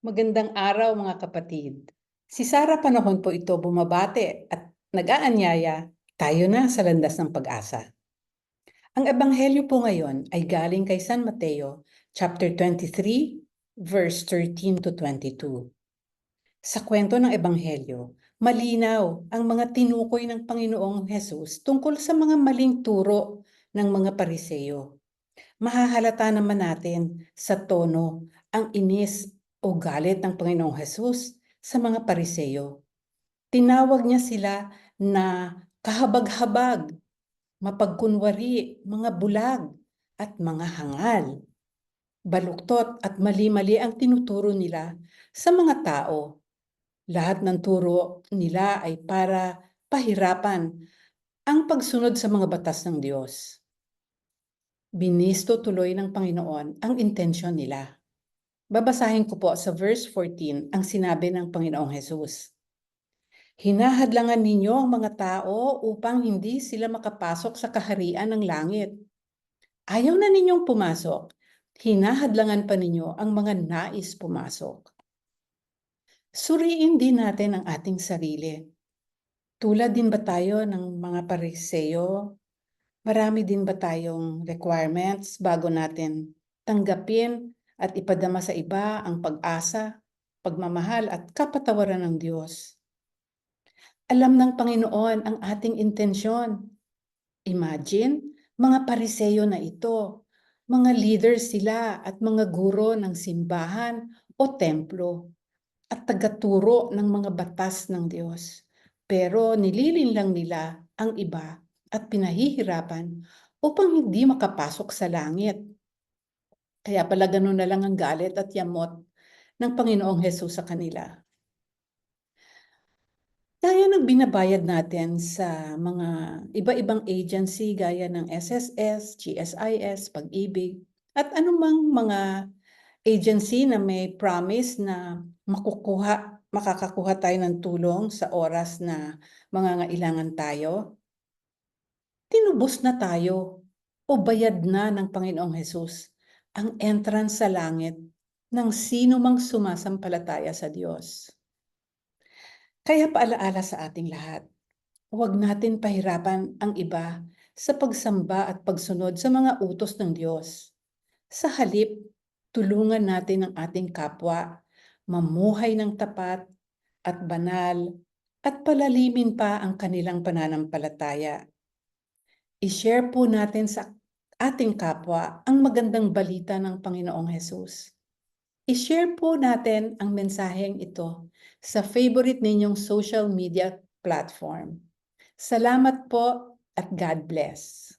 Magandang araw mga kapatid. Si Sarah panahon po ito bumabate at nag-aanyaya tayo na sa landas ng pag-asa. Ang ebanghelyo po ngayon ay galing kay San Mateo, chapter 23, verse 13 to 22. Sa kwento ng ebanghelyo, malinaw ang mga tinukoy ng Panginoong Hesus tungkol sa mga maling turo ng mga pariseyo. Mahahalata naman natin sa tono ang inis o galit ng Panginoong Hesus sa mga pariseyo. Tinawag niya sila na kahabag-habag, mapagkunwari, mga bulag, at mga hangal. Baluktot at mali-mali ang tinuturo nila sa mga tao. Lahat ng turo nila ay para pahirapan ang pagsunod sa mga batas ng Diyos. Binisto tuloy ng Panginoon ang intensyon nila. Babasahin ko po sa verse 14 ang sinabi ng Panginoong Hesus. Hinahadlangan ninyo ang mga tao upang hindi sila makapasok sa kaharian ng langit. Ayaw na ninyong pumasok, hinahadlangan pa ninyo ang mga nais pumasok. Suriin din natin ang ating sarili. Tulad din ba tayo ng mga pariseyo? Marami din ba tayong requirements bago natin tanggapin at ipadama sa iba ang pag-asa, pagmamahal at kapatawaran ng Diyos. Alam ng Panginoon ang ating intensyon. Imagine, mga pariseyo na ito, mga leaders sila at mga guro ng simbahan o templo at tagaturo ng mga batas ng Diyos. Pero nililin lang nila ang iba at pinahihirapan upang hindi makapasok sa langit kaya pala ganun na lang ang galit at yamot ng Panginoong Hesus sa kanila. Gaya ng binabayad natin sa mga iba-ibang agency gaya ng SSS, GSIS, Pag-ibig, at anumang mga agency na may promise na makukuha, makakakuha tayo ng tulong sa oras na mangangailangan tayo, tinubos na tayo o bayad na ng Panginoong Hesus ang entrance sa langit ng sino mang sumasampalataya sa Diyos. Kaya paalaala sa ating lahat, huwag natin pahirapan ang iba sa pagsamba at pagsunod sa mga utos ng Diyos. Sa halip, tulungan natin ang ating kapwa, mamuhay ng tapat at banal at palalimin pa ang kanilang pananampalataya. I-share po natin sa ating kapwa ang magandang balita ng Panginoong Hesus. I-share po natin ang mensaheng ito sa favorite ninyong social media platform. Salamat po at God bless.